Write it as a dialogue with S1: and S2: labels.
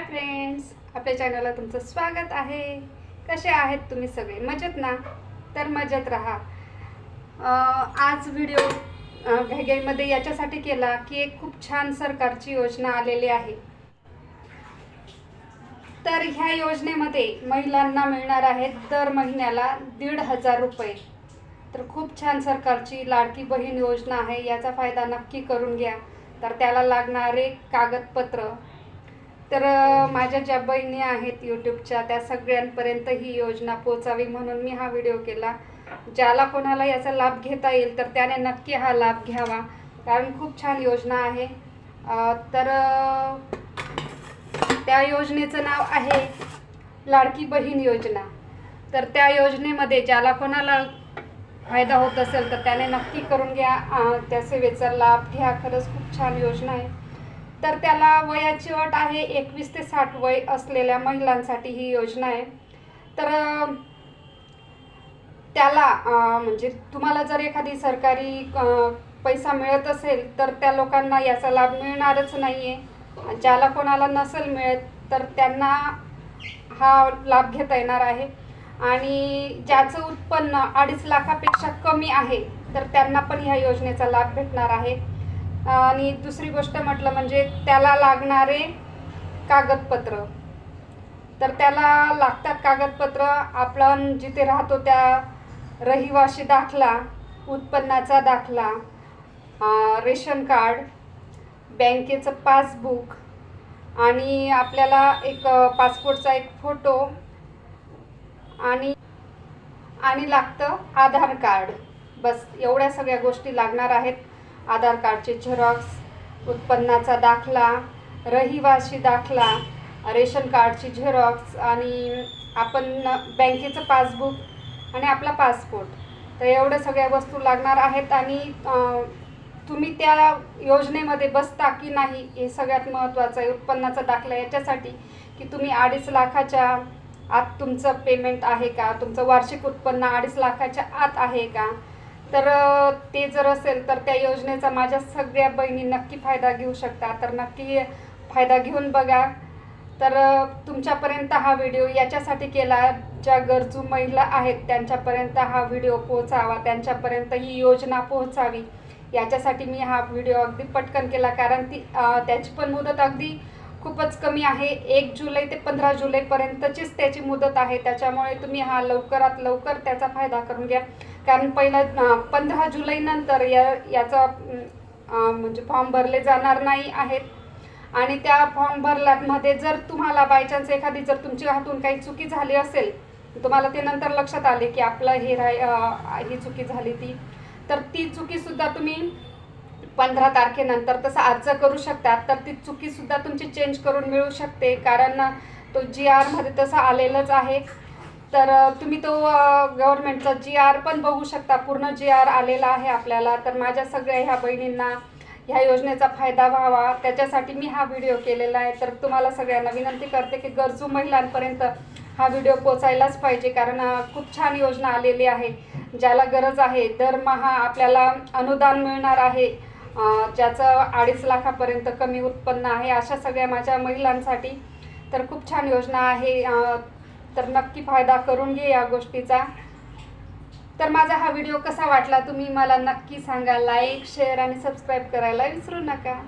S1: Hi friends आपल्या चॅनलला तुमचं स्वागत आहे. कसे आहेत तुम्ही सगळे? मजेत ना? तर मजेत राहा. आज व्हिडिओ अं, घाईघाईमध्ये याच्यासाठी केला की एक खूप छान सरकारची योजना आलेली आहे. तर ह्या योजनेमध्ये महिलांना मिळणार आहेत दर महिन्याला दीड हजार रुपये. तर खूप छान सरकारची लाडकी बहीण योजना आहे याचा फायदा नक्की करून घ्या. तर त्याला लागणारे कागदपत्र तर माझ्या ज्या बहिणी आहेत यूट्यूबच्या त्या सगळ्यांपर्यंत ही योजना पोचावी म्हणून मी हा व्हिडिओ केला. ज्याला कोणाला याचा लाभ घेता येईल तर त्याने नक्की हा लाभ घ्यावा. कारण खूप छान योजना आहे. तर त्या योजनेचं नाव आहे लाडकी बहीण योजना. तर त्या योजनेमध्ये ज्याला कोणाला फायदा होत असेल तर त्याने नक्की करून घ्या. त्या सेवेचा लाभ घ्या. खरंच खूप छान योजना आहे. तर त्याला वयाची अट आहे एकवीस ते साठ वय असलेल्या महिलांसाठी ही योजना आहे. तर त्याला म्हणजे तुम्हाला जर एखादी सरकारी पैसा मिळत असेल तर त्या लोकांना याचा लाभ मिळणारच नाही आहे ज्याला कोणाला नसेल मिळत तर त्यांना हा लाभ घेता येणार आहे. आणि ज्याचं उत्पन्न अडीच लाखापेक्षा कमी आहे तर त्यांना पण ह्या योजनेचा लाभ भेटणार आहे. आणि दुसरी गोष्ट म्हटलं म्हणजे त्याला लागणारे कागदपत्र. तर त्याला लागतात कागदपत्र. आपण जिथे राहतो त्या रहिवाशी दाखला उत्पन्नाचा दाखला रेशन कार्ड बँकेचं पासबुक आणि आपल्याला एक पासपोर्टचा एक फोटो आणि आणि लागतं आधार कार्ड. बस एवढ्या सगळ्या गोष्टी लागणार आहेत. आधार कार्डचे झेरॉक्स उत्पन्नाचा दाखला रहिवाशी दाखला रेशन कार्डची झेरॉक्स आणि आपण बँकेचं पासबुक आणि आपला पासपोर्ट. तर एवढ्या सगळ्या वस्तू लागणार आहेत आणि तुम्ही त्या योजनेमध्ये बसता की नाही हे सगळ्यात महत्त्वाचं आहे. उत्पन्नाचा दाखला याच्यासाठी की तुम्ही अडीच लाखाच्या आत तुमचं पेमेंट आहे का? तुमचं वार्षिक उत्पन्न अडीच लाखाच्या आत आहे का? तर ते जर असेल तर त्या योजनेचा माझ्या सगळ्या बहिणी नक्की फायदा घेऊ शकता तर नक्की फायदा घेऊन बघा. तर तुमच्यापर्यंत हा व्हिडिओ याच्यासाठी केला. ज्या गरजू महिला आहेत त्यांच्यापर्यंत हा व्हिडिओ पोहोचावा. त्यांच्यापर्यंत ही योजना पोहोचावी. याच्यासाठी मी हा व्हिडिओ अगदी पटकन केला. कारण ती त्याची पण मुदत अगदी खूपच कमी आहे. एक जुलै ते पंधरा जुलैपर्यंतचीच त्याची मुदत आहे. त्याच्यामुळे तुम्ही हा लवकरात लवकर त्याचा फायदा करून घ्या. कारण पहिला पंधरा जुलैनंतर या याचा म्हणजे फॉर्म भरले जाणार नाही आहेत. आणि त्या फॉर्म भरल्यामध्ये जर तुम्हाला बाय चान्स एखादी जर तुमच्या हातून काही चुकी झाली असेल तुम्हाला ते नंतर लक्षात आले की आपलं हे राय ही चुकी झाली ती तर ती चुकीसुद्धा तुम्ही पंधरा तारखेनंतर तसं अर्ज करू शकता. तर ती चुकीसुद्धा तुमची चेंज करून मिळू शकते. कारण तो जी आरमध्ये तसं आलेलंच आहे. तर तुम्ही तो गव्हर्नमेंटचा जी आर पण बघू शकता. पूर्ण जी आर आलेला आहे आपल्याला. तर माझ्या सगळ्या ह्या बहिणींना ह्या योजनेचा फायदा व्हावा. त्याच्यासाठी मी हा व्हिडिओ केलेला आहे. तर तुम्हाला सगळ्यांना विनंती करते की गरजू महिलांपर्यंत हा व्हिडिओ पोचायलाच पाहिजे. कारण खूप छान योजना आलेली आहे. ज्याला गरज आहे दरमहा आपल्याला अनुदान मिळणार आहे. ज्याचं अडीच लाखापर्यंत कमी उत्पन्न आहे. अशा सगळ्या माझ्या महिलांसाठी तर खूप छान योजना आहे. तर नक्की फायदा करून घे या गोष्टीचा. तर माझा हा व्हिडिओ कसा वाटला तुम्ही मला नक्की सांगा. लाईक शेअर आणि सबस्क्राईब करायला विसरू नका.